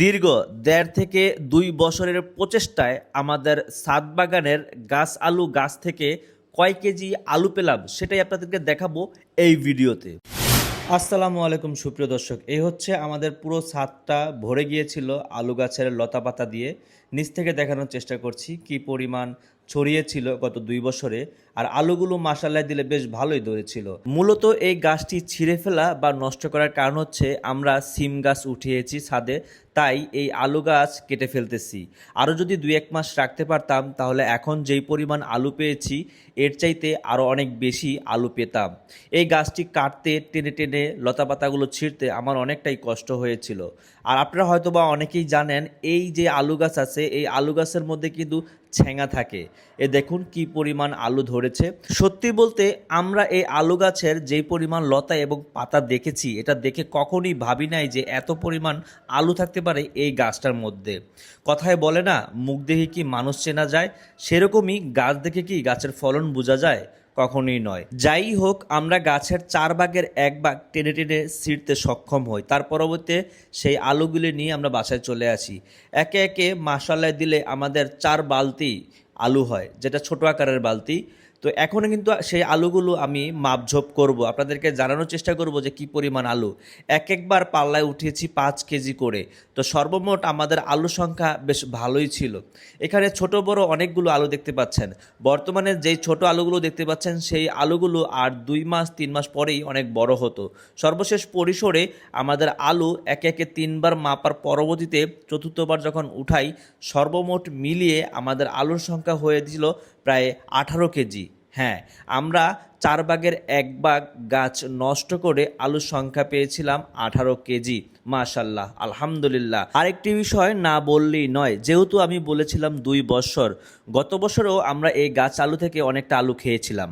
দীর্ঘ দেড় থেকে দুই বছরের প্রচেষ্টায় আমাদের সাত বাগানের গাছ আলু গাছ থেকে কয় কেজি আলু পেলাম সেটাই আপনাদেরকে দেখাবো এই ভিডিওতে। আসসালামু আলাইকুম সুপ্রিয় দর্শক, এই হচ্ছে আমাদের পুরো ছাদটা ভরে গিয়েছিল আলু গাছের লতা পাতা দিয়ে। নিচ থেকে দেখানোর চেষ্টা করছি কি পরিমাণ ছড়িয়েছিল গত দুই বছরে, আর আলুগুলো মাসাল্লাহ দিলে বেশ ভালোই ধরেছিল। মূলত এই গাছটি ছিঁড়ে ফেলা বা নষ্ট করার কারণ হচ্ছে আমরা সিম গাছ উঠিয়েছি ছাদে, তাই এই আলু গাছ কেটে ফেলতেছি। আরও যদি দুই এক মাস রাখতে পারতাম, তাহলে এখন যেই পরিমাণ আলু পেয়েছি, এর চাইতে আরও অনেক বেশি আলু পেতাম। এই গাছটি কাটতে, টেনে টেনে লতা পাতাগুলো ছিঁড়তে আমার অনেকটাই কষ্ট হয়েছিল। আর আপনারা হয়তোবা অনেকেই জানেন, এই যে আলু গাছ আছে, এই আলু গাছের মধ্যে কিন্তু ছেঙা থাকে। এ দেখুন কি পরিমাণ আলু ধরেছে। সত্যি বলতে, আমরা এই আলু গাছের যেই পরিমাণ লতা এবং পাতা দেখেছি, এটা দেখে কখনই ভাবি নাই যে এত পরিমাণ আলু থাকতে পারে এই গাছটার মধ্যে। কথায় বলে না, মুখ দেখে কি মানুষ চেনা যায়? সেরকমই গাছ দেখে কি গাছের ফলন বোঝা যায়? কখনোই নয়। যাই হোক, আমরা গাছের চার ভাগের এক ভাগ টেনে টেনে ছিঁড়তে সক্ষম হই। তার পরবর্তীতে সেই আলুগুলি নিয়ে আমরা বাসায় চলে আসি। একে একে মাসালায় দিলে আমাদের চার বালতি আলু হয় যেটা ছোট আকারের বালতি। তো এখনও কিন্তু সেই আলুগুলো আমি মাপঝোপ করব। আপনাদেরকে জানানোর চেষ্টা করব যে কি পরিমাণ আলু। এক একবার পাল্লায় উঠিয়েছি পাঁচ কেজি করে। তো সর্বমোট আমাদের আলু সংখ্যা বেশ ভালোই ছিল। এখানে ছোট বড় অনেকগুলো আলু দেখতে পাচ্ছেন। বর্তমানে যেই ছোট আলুগুলো দেখতে পাচ্ছেন, সেই আলুগুলো আর দুই মাস, তিন মাস পরেই অনেক বড় হতো। সর্বশেষ পরিসরে আমাদের আলু একে একে তিনবার মাপার পরবর্তীতে চতুর্থবার যখন উঠাই, সর্বমোট মিলিয়ে আমাদের আলুর সংখ্যা হয়ে হয়েছিল প্রায় আঠারো কেজি। হ্যাঁ আমরা চার বাগের এক বাঘ গাছ নষ্ট করে আলুর সংখ্যা পেয়েছিলাম আঠারো কেজি। মাশাল্লাহ আলহামদুলিল্লাহ। আরেকটি বিষয় না বললেই নয়, যেহেতু আমি বলেছিলাম দুই বছর গত বছরও আমরা এই গাছ আলু থেকে অনেকটা আলু খেয়েছিলাম।